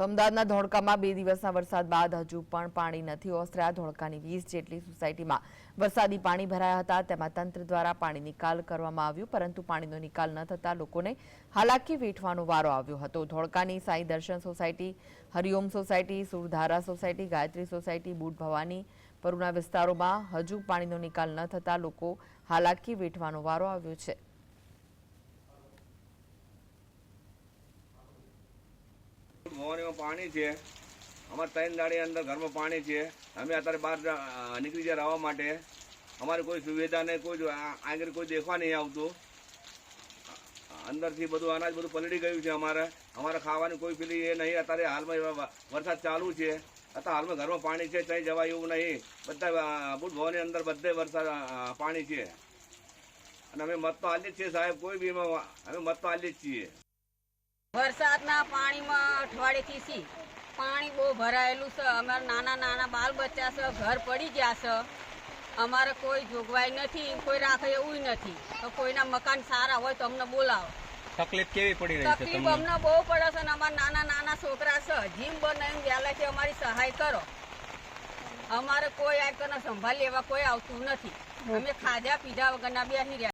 તો અમદાવાદના ધોળકામાં બે દિવસના વરસાદ બાદ હજુ પણ પાણી નથી ઓસર્યા. ધોળકાની વીસ જેટલી સોસાયટીમાં વરસાદી પાણી ભરાયા હતા. તેમાં તંત્ર દ્વારા પાણી નિકાલ કરવામાં આવ્યું, પરંતુ પાણીનો નિકાલ ન થતા લોકોને હાલાકી વેઠવાનો વારો આવ્યો હતો. ધોળકાની Sai Darshan society, Hariom society, Surdhara society, Gayatri society boot Bhavani પરુના વિસ્તારોમાં હજુ પાણીનો નિકાલ ન થતા લોકો હાલાકી વેઠવાનો વારો આવ્યો છે. પાણી છે. અમારે ત્રણ દાડી અંદર ઘરમાં પાણી છે. અમે અત્યારે બહાર નીકળી જાય રહેવા માટે. અમારે કોઈ સુવિધા નહીં, કોઈ આગળ કોઈ દેખવા નહીં આવતું. અંદરથી બધું અનાજ બધું પલળી ગયું છે અમારે. અમારે ખાવાની કોઈ પેલી એ નહીં. અત્યારે હાલમાં વરસાદ ચાલુ છે. અત્યારે હાલમાં ઘરમાં પાણી છે ત્યાં જવાય એવું નહીં. બધા બુટ ભવનની અંદર બધે વરસાદ પાણી છે. અને અમે મત તો હાલી જ છીએ સાહેબ. કોઈ બી અમે મત તો હાલી જ છીએ. વરસાદના પાણીમાં અઠવાડિયેથી સી. પાણી બહુ ભરાયેલું છે. અમારા નાના નાના બાલ બચ્ચા છે ઘર પડી ગયા છે. અમારે કોઈ જોગવાઈ નથી કોઈ રાખે એવું નથી. તો કોઈના મકાન સારા હોય તો અમને બોલાવો. તકલીફ કેવી પડી રહી છે તકલીફ અમને બહુ પડે છે ને અમારા નાના નાના છોકરા છે. જીમ બનાવીને વહેલાથી અમારી સહાય કરો. અમારે કોઈ આ કને સંભાળી લેવા કોઈ આવતું નથી. અમે ખાધા પીધા વગરના બેસી રહ્યા